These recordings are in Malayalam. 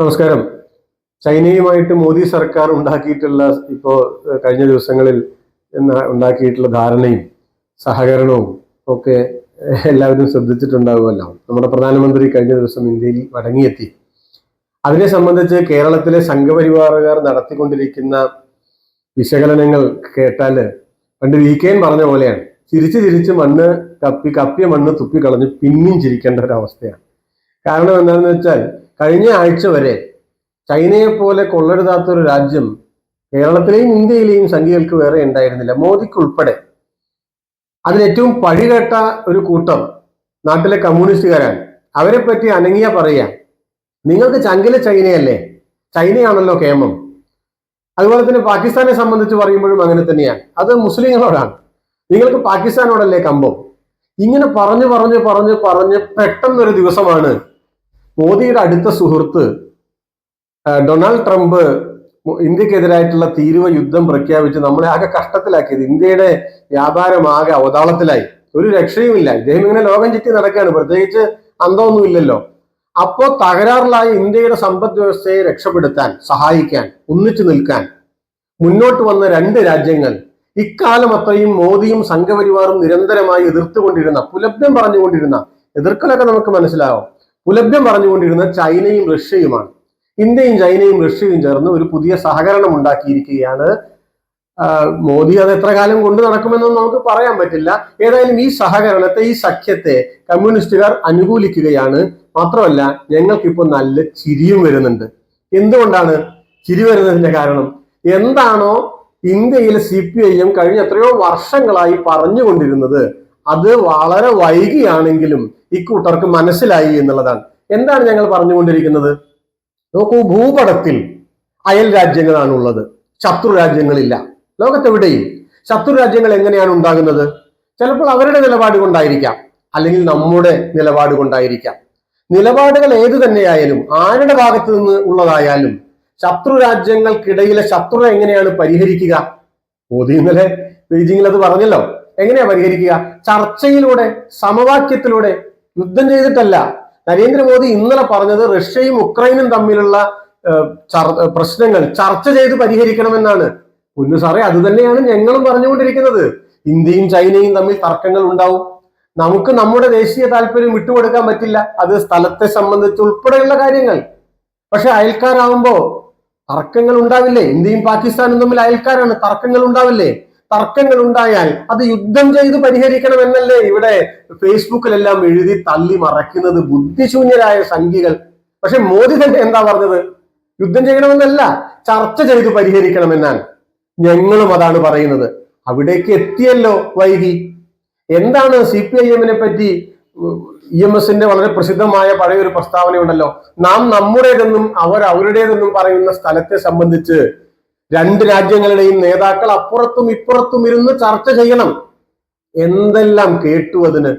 നമസ്കാരം. ചൈനയുമായിട്ട് മോദി സർക്കാർ ഉണ്ടാക്കിയിട്ടുള്ള ഇപ്പോൾ കഴിഞ്ഞ ദിവസങ്ങളിൽ ഉണ്ടാക്കിയിട്ടുള്ള ധാരണയും സഹകരണവും ഒക്കെ എല്ലാവരും ശ്രദ്ധിച്ചിട്ടുണ്ടാവുമല്ലോ. നമ്മുടെ പ്രധാനമന്ത്രി കഴിഞ്ഞ ദിവസം ഇന്ത്യയിൽ മടങ്ങിയെത്തി. അതിനെ സംബന്ധിച്ച് കേരളത്തിലെ സംഘപരിവാറുകാർ നടത്തിക്കൊണ്ടിരിക്കുന്ന വിശകലനങ്ങൾ കേട്ടാൽ പണ്ട് വി കെ പറഞ്ഞ പോലെയാണ്. ചിരിച്ച് ചിരിച്ച് മണ്ണ് കപ്പി കപ്പിയ മണ്ണ് തുപ്പിക്കളഞ്ഞ് പിന്നെയും ചിരിക്കേണ്ട ഒരു അവസ്ഥയാണ് കാരണം എന്താണെന്ന് വെച്ചാൽ കഴിഞ്ഞ ആഴ്ച വരെ ചൈനയെ പോലെ കൊള്ളരുതാത്ത ഒരു രാജ്യം കേരളത്തിലെയും ഇന്ത്യയിലെയും സംഖ്യകൾക്ക് വേറെ ഉണ്ടായിരുന്നില്ല. മോദിക്ക് ഉൾപ്പെടെ അതിലേറ്റവും പഴികേട്ട ഒരു കൂട്ടം നാട്ടിലെ കമ്മ്യൂണിസ്റ്റുകാരാണ്. അവരെ പറ്റി അനങ്ങിയ പറയാം നിങ്ങൾക്ക് ചങ്കിലെ ചൈനയല്ലേ? ചൈനയാണല്ലോ കേമം അതുപോലെ തന്നെ പാകിസ്ഥാനെ സംബന്ധിച്ച് പറയുമ്പോഴും അങ്ങനെ തന്നെയാണ്. അത് മുസ്ലിങ്ങളോടാണ്. നിങ്ങൾക്ക് പാകിസ്ഥാനോടല്ലേ കമ്പം? ഇങ്ങനെ പറഞ്ഞു പറഞ്ഞു പറഞ്ഞു പറഞ്ഞ് പെട്ടെന്നൊരു ദിവസമാണ് മോദിയുടെ അടുത്ത സുഹൃത്ത് ഡൊണാൾഡ് ട്രംപ് ഇന്ത്യക്കെതിരായിട്ടുള്ള തീരുവ യുദ്ധം പ്രഖ്യാപിച്ച് നമ്മളെ ആകെ കഷ്ടത്തിലാക്കിയത്. ഇന്ത്യയുടെ വ്യാപാരം ആകെ അവതാളത്തിലായി. ഒരു രക്ഷയുമില്ല ഇദ്ദേഹം ഇങ്ങനെ ലോകം ചുറ്റി നടക്കുകയാണ്. പ്രത്യേകിച്ച് അന്തമൊന്നുമില്ലല്ലോ അപ്പോ തകരാറിലായ ഇന്ത്യയുടെ സമ്പദ് വ്യവസ്ഥയെ രക്ഷപ്പെടുത്താൻ സഹായിക്കാൻ ഒന്നിച്ചു നിൽക്കാൻ മുന്നോട്ട് വന്ന രണ്ട് രാജ്യങ്ങൾ ഇക്കാലം അത്രയും മോദിയും സംഘപരിവാറും നിരന്തരമായി എതിർത്തുകൊണ്ടിരുന്ന പുലബ്ധം പറഞ്ഞുകൊണ്ടിരുന്ന എതിർക്കലൊക്കെ നമുക്ക് മനസ്സിലാവും. പുലഭ്യം പറഞ്ഞുകൊണ്ടിരുന്ന ചൈനയും റഷ്യയുമാണ്. ഇന്ത്യയും ചൈനയും റഷ്യയും ചേർന്ന് ഒരു പുതിയ സഹകരണം ഉണ്ടാക്കിയിരിക്കുകയാണ്. മോദി അത് എത്ര കാലം കൊണ്ടു നടക്കുമെന്നൊന്നും നമുക്ക് പറയാൻ പറ്റില്ല. ഏതായാലും ഈ സഹകരണത്തെ ഈ സഖ്യത്തെ കമ്മ്യൂണിസ്റ്റുകാർ അനുകൂലിക്കുകയാണ്. മാത്രമല്ല ഞങ്ങൾക്കിപ്പോൾ നല്ല ചിരിയും വരുന്നുണ്ട്. എന്തുകൊണ്ടാണ് ചിരി വരുന്നതിന്റെ കാരണം? എന്താണോ ഇന്ത്യയിലെ സി പി ഐ എം കഴിഞ്ഞ എത്രയോ വർഷങ്ങളായി പറഞ്ഞുകൊണ്ടിരുന്നത്. അത് വളരെ വൈകിയാണെങ്കിലും ഇക്കൂട്ടർക്ക് മനസ്സിലായി എന്നുള്ളതാണ്. എന്താണ് ഞങ്ങൾ പറഞ്ഞുകൊണ്ടിരിക്കുന്നത്? നോക്കൂ ഭൂപടത്തിൽ അയൽ രാജ്യങ്ങളാണ് ഉള്ളത് ശത്രു രാജ്യങ്ങളില്ല. ലോകത്തെവിടെയും ശത്രു രാജ്യങ്ങൾ എങ്ങനെയാണ് ഉണ്ടാകുന്നത്? ചിലപ്പോൾ അവരുടെ നിലപാട് കൊണ്ടായിരിക്കാം. അല്ലെങ്കിൽ നമ്മുടെ നിലപാട് കൊണ്ടായിരിക്കാം. നിലപാടുകൾ ഏതു തന്നെയായാലും ആരുടെ ഭാഗത്ത് നിന്ന് ഉള്ളതായാലും ശത്രു രാജ്യങ്ങൾക്കിടയിലെ ശത്രുത എങ്ങനെയാണ് പരിഹരിക്കുക? മോദി ഇന്നലെ ബീജിംഗിൽ അത് പറഞ്ഞല്ലോ. എങ്ങനെയാ പരിഹരിക്കുക? ചർച്ചയിലൂടെ സമവാക്യത്തിലൂടെ യുദ്ധം ചെയ്തിട്ടല്ല. നരേന്ദ്രമോദി ഇന്നലെ പറഞ്ഞത് റഷ്യയും ഉക്രൈനും തമ്മിലുള്ള പ്രശ്നങ്ങൾ ചർച്ച ചെയ്ത് പരിഹരിക്കണമെന്നാണ്. പൊന്നു സാറേ അത് തന്നെയാണ് ഞങ്ങളും പറഞ്ഞുകൊണ്ടിരിക്കുന്നത്. ഇന്ത്യയും ചൈനയും തമ്മിൽ തർക്കങ്ങൾ ഉണ്ടാവും. നമുക്ക് നമ്മുടെ ദേശീയ താല്പര്യം വിട്ടുകൊടുക്കാൻ പറ്റില്ല. അത് സ്ഥലത്തെ സംബന്ധിച്ച് ഉൾപ്പെടെയുള്ള കാര്യങ്ങൾ. പക്ഷെ അയൽക്കാരാവുമ്പോ തർക്കങ്ങൾ ഉണ്ടാവില്ലേ? ഇന്ത്യയും പാകിസ്ഥാനും തമ്മിൽ അയൽക്കാരാണ് തർക്കങ്ങൾ ഉണ്ടാവില്ലേ? തർക്കങ്ങൾ ഉണ്ടായാൽ അത് യുദ്ധം ചെയ്ത് പരിഹരിക്കണം എന്നല്ലേ ഇവിടെ ഫേസ്ബുക്കിലെല്ലാം എഴുതി തള്ളി മറയ്ക്കുന്നത് ബുദ്ധിശൂന്യരായ സംഖ്യകൾ പക്ഷെ മോദി തന്നെ എന്താ പറഞ്ഞത്? യുദ്ധം ചെയ്യണമെന്നല്ല ചർച്ച ചെയ്ത് പരിഹരിക്കണമെന്നാണ്. ഞങ്ങളും അതാണ് പറയുന്നത്. അവിടേക്ക് എത്തിയല്ലോ വൈകി. എന്താണ് സി പി ഐ എമ്മിനെ പറ്റി ഇ എം എസിന്റെ വളരെ പ്രസിദ്ധമായ പഴയൊരു പ്രസ്താവനയുണ്ടല്ലോ. നാം നമ്മുടേതെന്നും അവർ അവരുടേതെന്നും പറയുന്ന സ്ഥലത്തെ സംബന്ധിച്ച് രണ്ട് രാജ്യങ്ങളുടെയും നേതാക്കൾ അപ്പുറത്തും ഇപ്പുറത്തും ഇരുന്ന് ചർച്ച ചെയ്യണം. എന്തെല്ലാം കേട്ടു അതിന്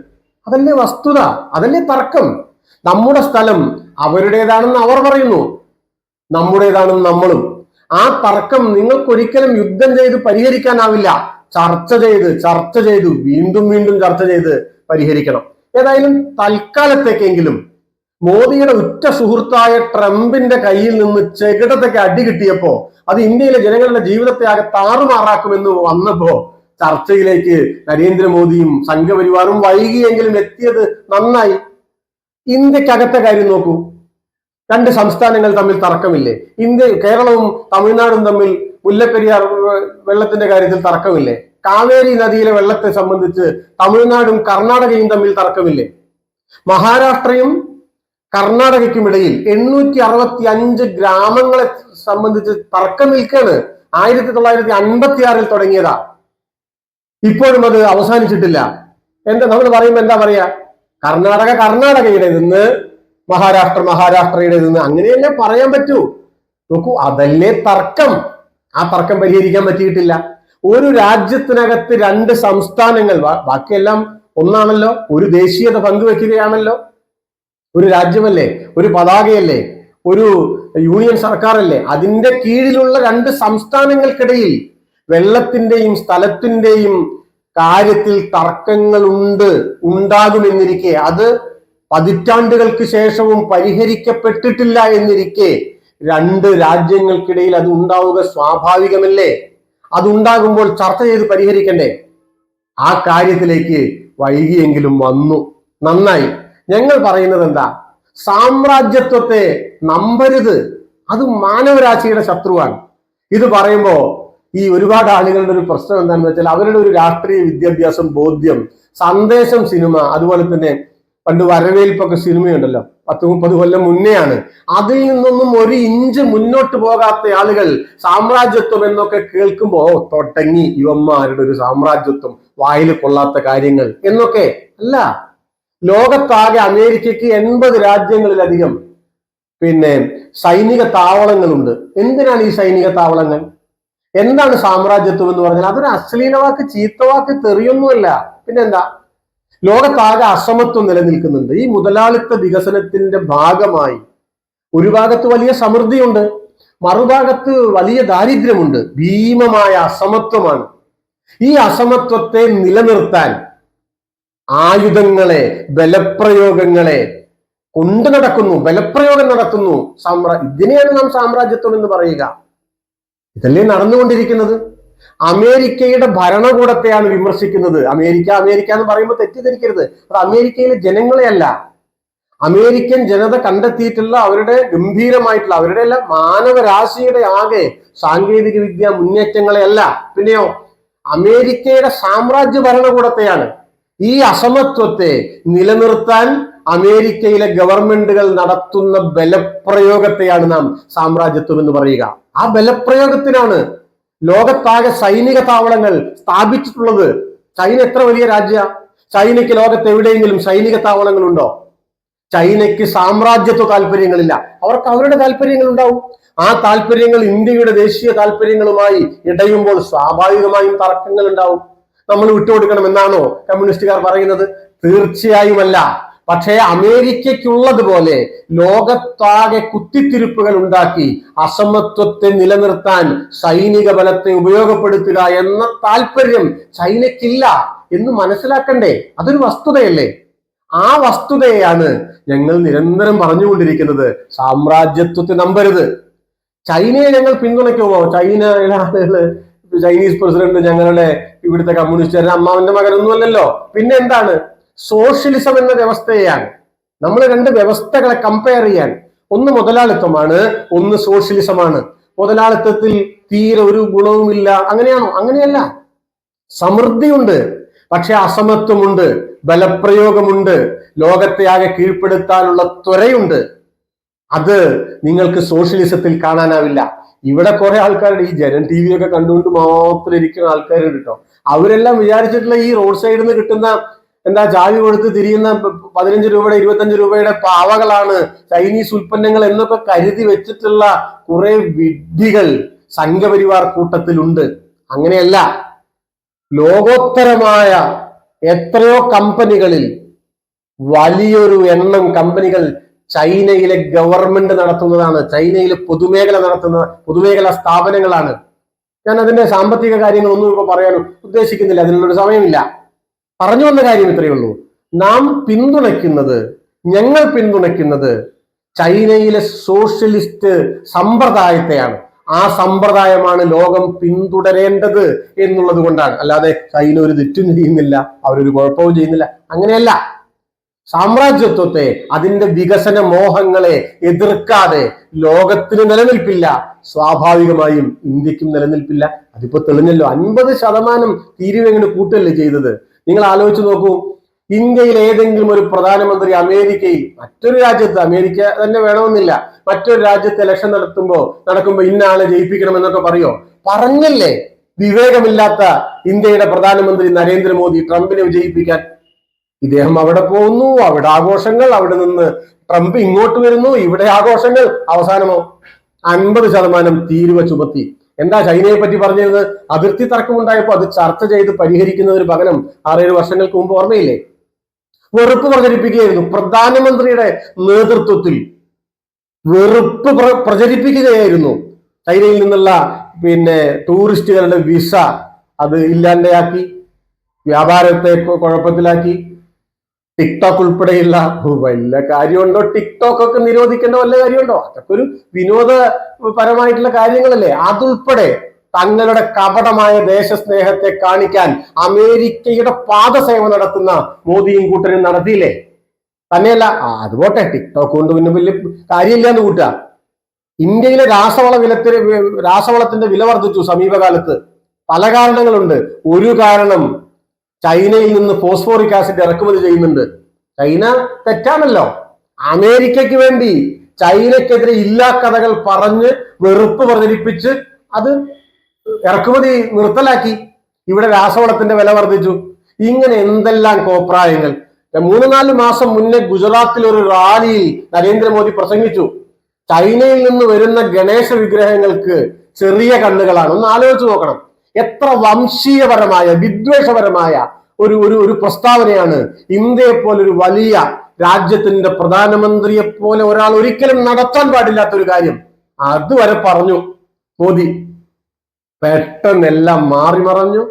അതല്ലേ വസ്തുത അതല്ലേ തർക്കം? നമ്മുടെ സ്ഥലം അവരുടേതാണെന്ന് അവർ പറയുന്നു. നമ്മുടേതാണെന്ന് നമ്മളും. ആ തർക്കം നിങ്ങൾക്കൊരിക്കലും യുദ്ധം ചെയ്ത് പരിഹരിക്കാനാവില്ല. ചർച്ച ചെയ്ത് ചർച്ച ചെയ്തു വീണ്ടും വീണ്ടും ചർച്ച ചെയ്ത് പരിഹരിക്കണം. ഏതായാലും തൽക്കാലത്തേക്കെങ്കിലും മോദിയുടെ ഉറ്റ സുഹൃത്തായ ട്രംപിന്റെ കയ്യിൽ നിന്ന് ചെകിടത്തൊക്കെ അടി കിട്ടിയപ്പോ അത് ഇന്ത്യയിലെ ജനങ്ങളുടെ ജീവിതത്തെ ആകെ താറുമാറാക്കുമെന്ന് വന്നപ്പോ ചർച്ചയിലേക്ക് നരേന്ദ്രമോദിയും സംഘപരിവാറും വൈകിയെങ്കിലും എത്തിയത് നന്നായി. ഇന്ത്യക്കകത്തെ കാര്യം നോക്കൂ. രണ്ട് സംസ്ഥാനങ്ങൾ തമ്മിൽ തർക്കമില്ലേ? ഇന്ത്യ കേരളവും തമിഴ്നാടും തമ്മിൽ മുല്ലപ്പെരിയാർ വെള്ളത്തിന്റെ കാര്യത്തിൽ തർക്കമില്ലേ? കാവേരി നദിയിലെ വെള്ളത്തെ സംബന്ധിച്ച് തമിഴ്നാടും കർണാടകയും തമ്മിൽ തർക്കമില്ലേ? മഹാരാഷ്ട്രയും കർണാടകയ്ക്കും ഇടയിൽ എണ്ണൂറ്റി അറുപത്തി അഞ്ച് ഗ്രാമങ്ങളെ സംബന്ധിച്ച് തർക്കം നിൽക്കാണ് ആയിരത്തി തൊള്ളായിരത്തി അൻപത്തി ആറിൽ തുടങ്ങിയതാ. ഇപ്പോഴും അത് അവസാനിച്ചിട്ടില്ല. എന്താ നമ്മൾ പറയുമ്പോൾ എന്താ പറയാ? കർണാടക കർണാടകയുടെ നിന്ന് മഹാരാഷ്ട്ര മഹാരാഷ്ട്രയുടെ നിന്ന് അങ്ങനെയല്ലേ പറയാൻ പറ്റൂ. നോക്കൂ അതല്ലേ തർക്കം. ആ തർക്കം പരിഹരിക്കാൻ പറ്റിയിട്ടില്ല. ഒരു രാജ്യത്തിനകത്ത് രണ്ട് സംസ്ഥാനങ്ങൾ ബാക്കിയെല്ലാം ഒന്നാണല്ലോ. ഒരു ദേശീയത പങ്കുവെക്കുകയാണല്ലോ. ഒരു രാജ്യമല്ലേ? ഒരു പതാകയല്ലേ? ഒരു യൂണിയൻ സർക്കാരല്ലേ? അതിന്റെ കീഴിലുള്ള രണ്ട് സംസ്ഥാനങ്ങൾക്കിടയിൽ വെള്ളത്തിന്റെയും സ്ഥലത്തിന്റെയും കാര്യത്തിൽ തർക്കങ്ങൾ ഉണ്ട് ഉണ്ടാകുമെന്നിരിക്കെ. അത് പതിറ്റാണ്ടുകൾക്ക് ശേഷവും പരിഹരിക്കപ്പെട്ടിട്ടില്ല എന്നിരിക്കെ രണ്ട് രാജ്യങ്ങൾക്കിടയിൽ അത് ഉണ്ടാവുക സ്വാഭാവികമല്ലേ? അതുണ്ടാകുമ്പോൾ ചർച്ച ചെയ്ത് പരിഹരിക്കണ്ടേ? ആ കാര്യത്തിലേക്ക് വൈകിയെങ്കിലും വന്നു. നന്നായി. ഞങ്ങൾ പറയുന്നത് എന്താ? സാമ്രാജ്യത്വത്തെ നമ്പരുത്. അത് മാനവരാശിയുടെ ശത്രുവാണ്. ഇത് പറയുമ്പോ ഈ ഒരുപാട് ആളുകളുടെ ഒരു പ്രശ്നം എന്താണെന്ന് വെച്ചാൽ അവരുടെ ഒരു രാഷ്ട്രീയ വിദ്യാഭ്യാസം ബോധ്യം സന്ദേശം സിനിമ അതുപോലെ തന്നെ പണ്ട് വരവേൽപ്പൊക്കെ സിനിമയുണ്ടല്ലോ. പത്ത് മുപ്പത് കൊല്ലം മുന്നെയാണ്. അതിൽ നിന്നൊന്നും ഒരു ഇഞ്ച് മുന്നോട്ട് പോകാത്ത ആളുകൾ സാമ്രാജ്യത്വം എന്നൊക്കെ കേൾക്കുമ്പോ തൊട്ടങ്ങി യുവന്മാരുടെ ഒരു സാമ്രാജ്യത്വം വായിൽ കൊള്ളാത്ത കാര്യങ്ങൾ എന്നൊക്കെ അല്ല. ലോകത്താകെ അമേരിക്കയ്ക്ക് എൺപത് രാജ്യങ്ങളിലധികം പിന്നെ സൈനിക താവളങ്ങളുണ്ട്. എന്തിനാണ് ഈ സൈനിക താവളങ്ങൾ? എന്താണ് സാമ്രാജ്യത്വം എന്ന് പറഞ്ഞാൽ അതൊരു അശ്ലീല വാക്ക് ചീത്ത വാക്ക് തെറിയൊന്നുമല്ല. പിന്നെന്താ? ലോകത്താകെ അസമത്വം നിലനിൽക്കുന്നുണ്ട്. ഈ മുതലാളിത്ത വികസനത്തിന്റെ ഭാഗമായി ഒരു ഭാഗത്ത് വലിയ സമൃദ്ധിയുണ്ട് മറുഭാഗത്ത് വലിയ ദാരിദ്ര്യമുണ്ട്. ഭീമമായ അസമത്വമാണ്. ഈ അസമത്വത്തെ നിലനിർത്താൻ ആയുധങ്ങളെ ബലപ്രയോഗങ്ങളെ കൊണ്ടു നടക്കുന്നു ബലപ്രയോഗം നടത്തുന്നു. സാമ്രാ ഇതിനെയാണ് നാം സാമ്രാജ്യത്വം എന്ന് പറയുക. ഇതല്ലേ നടന്നുകൊണ്ടിരിക്കുന്നത്? അമേരിക്കയുടെ ഭരണകൂടത്തെയാണ് വിമർശിക്കുന്നത്. അമേരിക്ക അമേരിക്ക എന്ന് പറയുമ്പോൾ തെറ്റിദ്ധരിക്കരുത്. അത് അമേരിക്കയിലെ ജനങ്ങളെയല്ല. അമേരിക്കൻ ജനത കണ്ടെത്തിയിട്ടുള്ള അവരുടെ ഗംഭീരമായിട്ടുള്ള അവരുടെ എല്ലാം മാനവരാശിയുടെ ആകെ സാങ്കേതിക വിദ്യ മുന്നേറ്റങ്ങളെയല്ല. പിന്നെയോ അമേരിക്കയുടെ സാമ്രാജ്യ ഭരണകൂടത്തെയാണ് ഈ അസമത്വത്തെ നിലനിർത്താൻ അമേരിക്കയിലെ ഗവൺമെന്റുകൾ നടത്തുന്ന ബലപ്രയോഗത്തെയാണ് നാം സാമ്രാജ്യത്വം എന്ന് പറയുക. ആ ബലപ്രയോഗത്തിനാണ് ലോകത്താകെ സൈനിക താവളങ്ങൾ സ്ഥാപിച്ചിട്ടുള്ളത്. ചൈന എത്ര വലിയ രാജ്യ? ചൈനയ്ക്ക് ലോകത്ത് എവിടെയെങ്കിലും സൈനിക താവളങ്ങൾ ഉണ്ടോ ചൈനയ്ക്ക് സാമ്രാജ്യത്വ താല്പര്യങ്ങളില്ല. അവർക്ക് അവരുടെ താല്പര്യങ്ങൾ ഉണ്ടാവും ആ താല്പര്യങ്ങൾ ഇന്ത്യയുടെ ദേശീയ താല്പര്യങ്ങളുമായി ഇടയുമ്പോൾ സ്വാഭാവികമായും തർക്കങ്ങൾ ഉണ്ടാവും നമ്മൾ വിട്ടുകൊടുക്കണം എന്നാണോ കമ്മ്യൂണിസ്റ്റുകാർ പറയുന്നത്? തീർച്ചയായുമല്ല. പക്ഷേ അമേരിക്കയ്ക്കുള്ളതുപോലെ ലോകത്താകെ കുത്തിത്തിരിപ്പുകൾ ഉണ്ടാക്കി അസമത്വത്തെ നിലനിർത്താൻ സൈനിക ബലത്തെ ഉപയോഗപ്പെടുത്തുക എന്ന താല്പര്യം ചൈനയ്ക്കില്ല എന്ന് മനസ്സിലാക്കണ്ടേ? അതൊരു വസ്തുതയല്ലേ? ആ വസ്തുതയെയാണ് ഞങ്ങൾ നിരന്തരം പറഞ്ഞുകൊണ്ടിരിക്കുന്നത്. സാമ്രാജ്യത്വത്തെ നമ്പരുത്. ചൈനയെ ഞങ്ങൾ പിന്തുണയ്ക്കുമോ? ചൈനയിലെ ആളുകൾ ചൈനീസ് പ്രസിഡന്റ് ഞങ്ങളുടെ ഇവിടുത്തെ കമ്മ്യൂണിസ്റ്റുകാരുടെ അമ്മാവന്റെ മകനൊന്നുമല്ലല്ലോ. പിന്നെ എന്താണ്? സോഷ്യലിസം എന്ന വ്യവസ്ഥയാണ് നമ്മൾ രണ്ട് വ്യവസ്ഥകളെ കമ്പയർ ചെയ്യാൻ. ഒന്ന് മുതലാളിത്തമാണ് ഒന്ന് സോഷ്യലിസമാണ്. മുതലാളിത്തത്തിൽ തീരെ ഒരു ഗുണവുമില്ല. അങ്ങനെയാണോ? അങ്ങനെയല്ല. സമൃദ്ധിയുണ്ട്. പക്ഷെ അസമത്വമുണ്ട് ബലപ്രയോഗമുണ്ട് ലോകത്തെ ആകെ കീഴ്പ്പെടുത്താനുള്ള ത്വരയുണ്ട്. അത് നിങ്ങൾക്ക് സോഷ്യലിസത്തിൽ കാണാനാവില്ല. ഇവിടെ കുറെ ആൾക്കാരുണ്ട്. ഈ ജനം ടി വി ഒക്കെ കണ്ടുകൊണ്ട് മാത്രം ഇരിക്കുന്ന ആൾക്കാരുണ്ട് കേട്ടോ അവരെല്ലാം വിചാരിച്ചിട്ടുള്ള ഈ റോഡ് സൈഡിൽ നിന്ന് കിട്ടുന്ന എന്താ ചാവി കൊടുത്ത് തിരിയുന്ന പതിനഞ്ച് രൂപയുടെ ഇരുപത്തഞ്ച് രൂപയുടെ പാവകളാണ് ചൈനീസ് ഉൽപ്പന്നങ്ങൾ എന്നൊക്കെ കരുതി വെച്ചിട്ടുള്ള കുറെ വിഡ്ഢികൾ സംഘപരിവാർ കൂട്ടത്തിലുണ്ട്. അങ്ങനെയല്ല ലോകോത്തരമായ എത്രയോ കമ്പനികളിൽ വലിയൊരു എണ്ണം കമ്പനികൾ ചൈനയിലെ ഗവൺമെന്റ് നടത്തുന്നതാണ്. ചൈനയിലെ പൊതുമേഖല നടത്തുന്ന പൊതുമേഖല സ്ഥാപനങ്ങളാണ്. ഞാൻ അതിന്റെ സാമ്പത്തിക കാര്യങ്ങളൊന്നും ഇപ്പൊ പറയാൻ ഉദ്ദേശിക്കുന്നില്ല. അതിനുള്ളൊരു സമയമില്ല. പറഞ്ഞു വന്ന കാര്യം ഇത്രയേ ഉള്ളൂ. നാം പിന്തുണയ്ക്കുന്നത് ഞങ്ങൾ പിന്തുണയ്ക്കുന്നത് ചൈനയിലെ സോഷ്യലിസ്റ്റ് സമ്പ്രദായത്തെയാണ്. ആ സമ്പ്രദായമാണ് ലോകം പിന്തുടരേണ്ടത് എന്നുള്ളത് കൊണ്ടാണ്. അല്ലാതെ ചൈന ഒരു തെറ്റും ചെയ്യുന്നില്ല. അവരൊരു കുഴപ്പവും ചെയ്യുന്നില്ല. അങ്ങനെയല്ല. സാമ്രാജ്യത്വത്തെ അതിന്റെ വികസന മോഹങ്ങളെ എതിർക്കാതെ ലോകത്തിന് നിലനിൽപ്പില്ല. സ്വാഭാവികമായും ഇന്ത്യക്കും നിലനിൽപ്പില്ല. അതിപ്പോ തെളിഞ്ഞല്ലോ. അൻപത് ശതമാനം തീരുവെങ്ങനെ കൂട്ടല്ലേ ചെയ്തത്? നിങ്ങൾ ആലോചിച്ച് നോക്കൂ. ഇന്ത്യയിൽ ഏതെങ്കിലും ഒരു പ്രധാനമന്ത്രി അമേരിക്കയിൽ മറ്റൊരു രാജ്യത്ത് അമേരിക്ക തന്നെ വേണമെന്നില്ല. മറ്റൊരു രാജ്യത്ത് ഇലക്ഷൻ നടത്തുമ്പോ നടക്കുമ്പോ ഇന്ന ആളെ ജയിപ്പിക്കണം എന്നൊക്കെ പറയോ? പറഞ്ഞല്ലേ? വിവേകമില്ലാത്ത ഇന്ത്യയുടെ പ്രധാനമന്ത്രി നരേന്ദ്രമോദി ട്രംപിനെ വിജയിപ്പിക്കാൻ ഇദ്ദേഹം അവിടെ പോകുന്നു അവിടെ ആഘോഷങ്ങൾ അവിടെ നിന്ന് ട്രംപ് ഇങ്ങോട്ട് വരുന്നു ഇവിടെ ആഘോഷങ്ങൾ. അവസാനമോ? അൻപത് ശതമാനം തീരുവ ചുമത്തി. എന്താ ചൈനയെ പറ്റി പറഞ്ഞിരുന്നത്? അതിർത്തി തർക്കമുണ്ടായപ്പോൾ അത് ചർച്ച ചെയ്ത് പരിഹരിക്കുന്നതിന് പകരം ആറേഴ് വർഷങ്ങൾക്ക് മുമ്പ് ഓർമ്മയില്ലേ? വെറുപ്പ് പ്രചരിപ്പിക്കുകയായിരുന്നു. പ്രധാനമന്ത്രിയുടെ നേതൃത്വത്തിൽ വെറുപ്പ് പ്ര- പ്രചരിപ്പിക്കുകയായിരുന്നു. ചൈനയിൽ നിന്നുള്ള പിന്നെ ടൂറിസ്റ്റുകളുടെ വിസ അത് ഇല്ലാണ്ടയാക്കി വ്യാപാരത്തെ കുഴപ്പത്തിലാക്കി. ടിക്ടോക്ക് ഉൾപ്പെടെയുള്ള വല്ല കാര്യമുണ്ടോ? ടിക്ടോക്ക് ഒക്കെ നിരോധിക്കേണ്ട വല്ല കാര്യമുണ്ടോ? അതൊക്കെ ഒരു വിനോദപരമായിട്ടുള്ള കാര്യങ്ങളല്ലേ. അതുൾപ്പെടെ തങ്ങളുടെ കപടമായ ദേശസ്നേഹത്തെ കാണിക്കാൻ അമേരിക്കയുടെ പാദസേവ നടത്തുന്ന മോദിയും കൂട്ടരും നടത്തിയില്ലേ? തന്നെയല്ല അത് പോട്ടെ ടിക്ടോക്ക് കൊണ്ട് പിന്നെ വലിയ കാര്യമില്ല എന്ന് കൂട്ടുക. ഇന്ത്യയിലെ രാസവള വിലത്തിന് രാസവളത്തിന്റെ വില വർദ്ധിച്ചു സമീപകാലത്ത്. പല കാരണങ്ങളുണ്ട്. ഒരു കാരണം ചൈനയിൽ നിന്ന് ഫോസ്ഫോറിക് ആസിഡ് ഇറക്കുമതി ചെയ്യുന്നുണ്ട്. ചൈന തെറ്റാണല്ലോ. അമേരിക്കയ്ക്ക് വേണ്ടി ചൈനയ്ക്കെതിരെ ഇല്ലാ കഥകൾ പറഞ്ഞ് വെറുപ്പ് പ്രചരിപ്പിച്ച് അത് ഇറക്കുമതി നിർത്തലാക്കി. ഇവിടെ രാസവളത്തിന്റെ വില വർദ്ധിച്ചു. ഇങ്ങനെ എന്തെല്ലാം കോപ്രായങ്ങൾ. മൂന്ന് നാല് മാസം മുന്നേ ഗുജറാത്തിൽ ഒരു റാലിയിൽ നരേന്ദ്രമോദി പ്രസംഗിച്ചു. ചൈനയിൽ നിന്ന് വരുന്ന ഗണേശ വിഗ്രഹങ്ങൾക്ക് ചെറിയ കണ്ണുകളാണ്. ഒന്ന് ആലോചിച്ച് നോക്കണം. എത്ര വംശീയപരമായ വിദ്വേഷപരമായ ഒരു ഒരു ഒരു പ്രസ്താവനയാണ് ഇന്ത്യയെ പോലെ ഒരു വലിയ രാജ്യത്തിന്റെ പ്രധാനമന്ത്രിയെ പോലെ ഒരാൾ ഒരിക്കലും നടത്താൻ പാടില്ലാത്ത ഒരു കാര്യം. അതുവരെ പറഞ്ഞു. മോദി പെട്ടെന്നെല്ലാം മാറി മറഞ്ഞു.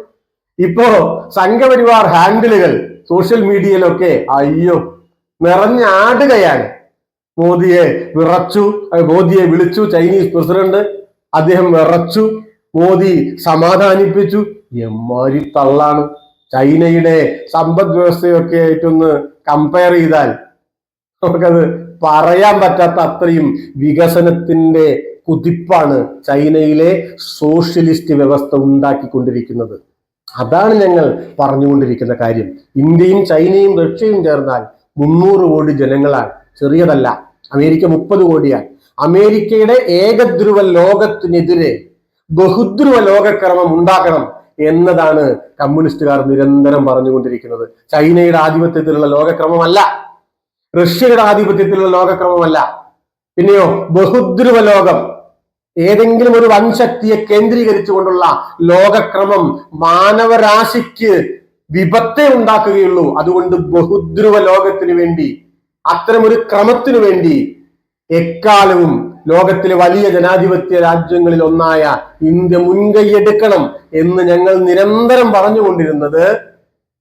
ഇപ്പോ സംഘപരിവാർ ഹാൻഡിലുകൾ സോഷ്യൽ മീഡിയയിലൊക്കെ അയ്യോ നിറഞ്ഞാടുകയാണ് മോദിയെ വിറച്ചു മോദിയെ വിളിച്ചു ചൈനീസ് പ്രസിഡന്റ് അദ്ദേഹം വിറച്ചു. മോദി സമാധാനിപ്പിച്ചു. എമ്മാരി തള്ളാണ്. ചൈനയുടെ സമ്പദ് വ്യവസ്ഥയൊക്കെ ആയിട്ടൊന്ന് കമ്പയർ ചെയ്താൽ നമുക്കത് പറയാൻ പറ്റാത്ത അത്രയും വികസനത്തിന്റെ കുതിപ്പാണ് ചൈനയിലെ സോഷ്യലിസ്റ്റ് വ്യവസ്ഥ ഉണ്ടാക്കിക്കൊണ്ടിരിക്കുന്നത്. അതാണ് ഞങ്ങൾ പറഞ്ഞുകൊണ്ടിരിക്കുന്ന കാര്യം. ഇന്ത്യയും ചൈനയും റഷ്യയും ചേർന്നാൽ മുന്നൂറ് കോടി ജനങ്ങളാണ് ചെറിയതല്ല അമേരിക്ക മുപ്പത് കോടിയാണ് അമേരിക്കയുടെ ഏകധ്രുവ ലോകത്തിനെതിരെ ബഹുധ്രുവ ലോകക്രമം ഉണ്ടാക്കണം എന്നതാണ് കമ്മ്യൂണിസ്റ്റുകാർ നിരന്തരം പറഞ്ഞുകൊണ്ടിരിക്കുന്നത്. ചൈനയുടെ ആധിപത്യത്തിലുള്ള ലോകക്രമമല്ല. റഷ്യയുടെ ആധിപത്യത്തിലുള്ള ലോകക്രമമല്ല. പിന്നെയോ ബഹുദ്രുവ ലോകം. ഏതെങ്കിലും ഒരു വൻശക്തിയെ കേന്ദ്രീകരിച്ചുകൊണ്ടുള്ള ലോകക്രമം മാനവരാശിക്ക് വിപത്തെ ഉണ്ടാക്കുകയുള്ളൂ. അതുകൊണ്ട് ബഹുദ്രുവ ലോകത്തിനു വേണ്ടി അത്തരമൊരു ക്രമത്തിനു വേണ്ടി എക്കാലവും ലോകത്തിലെ വലിയ ജനാധിപത്യ രാജ്യങ്ങളിൽ ഒന്നായ ഇന്ത്യ മുൻകൈയെടുക്കണം എന്ന് ഞങ്ങൾ നിരന്തരം പറഞ്ഞുകൊണ്ടിരുന്നത്.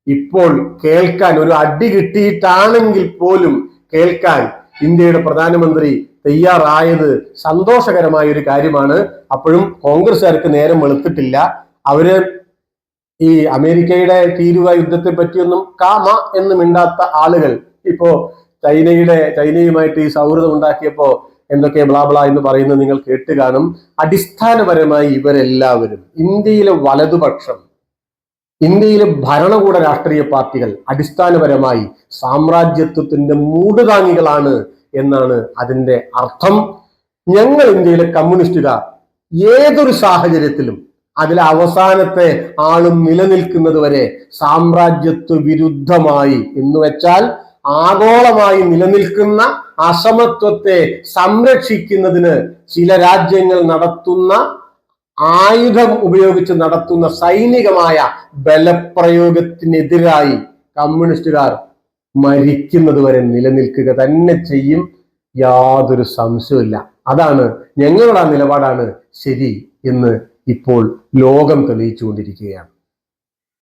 ഇപ്പോൾ കേൾക്കാൻ ഒരു അടി കിട്ടിയിട്ടാണെങ്കിൽ പോലും കേൾക്കാൻ ഇന്ത്യയുടെ പ്രധാനമന്ത്രി തയ്യാറായത് സന്തോഷകരമായ ഒരു കാര്യമാണ്. അപ്പോഴും കോൺഗ്രസ്സുകാർക്ക് നേരം വെളുത്തിട്ടില്ല. അവർ ഈ അമേരിക്കയുടെ തീരുവ യുദ്ധത്തെ പറ്റിയൊന്നും കാമ എന്ന് മിണ്ടാത്ത ആളുകൾ. ഇപ്പോ ചൈനയുടെ ചൈനയുമായിട്ട് ഈ സൗഹൃദം ഉണ്ടാക്കിയപ്പോ എന്തൊക്കെ ബ്ലാ ബ്ലാ എന്ന് പറയുന്നത് നിങ്ങൾ കേട്ട് കാണും. അടിസ്ഥാനപരമായി ഇവരെല്ലാവരും ഇന്ത്യയിലെ വലതുപക്ഷം ഇന്ത്യയിലെ ഭരണകൂട രാഷ്ട്രീയ പാർട്ടികൾ അടിസ്ഥാനപരമായി സാമ്രാജ്യത്വത്തിന്റെ മൂടുതാങ്ങികളാണ് എന്നാണ് അതിന്റെ അർത്ഥം. ഞങ്ങൾ ഇന്ത്യയിലെ കമ്മ്യൂണിസ്റ്റുകാർ ഏതൊരു സാഹചര്യത്തിലും അതിലെ അവസാനത്തെ ആളും നിലനിൽക്കുന്നത് വരെ സാമ്രാജ്യത്വ വിരുദ്ധമായി എന്ന് വെച്ചാൽ ആഗോളമായി നിലനിൽക്കുന്ന അസമത്വത്തെ സംരക്ഷിക്കുന്നതിന് ചില രാജ്യങ്ങൾ നടത്തുന്ന ആയുധം ഉപയോഗിച്ച് നടത്തുന്ന സൈനികമായ ബലപ്രയോഗത്തിനെതിരായി കമ്മ്യൂണിസ്റ്റുകാർ മരിക്കുന്നത് വരെ നിലനിൽക്കുക തന്നെ ചെയ്യും. യാതൊരു സംശയമില്ല അതാണ് ഞങ്ങളുടെ നിലപാടാണ് ശരി എന്ന് ഇപ്പോൾ ലോകം തെളിയിച്ചുകൊണ്ടിരിക്കുകയാണ്.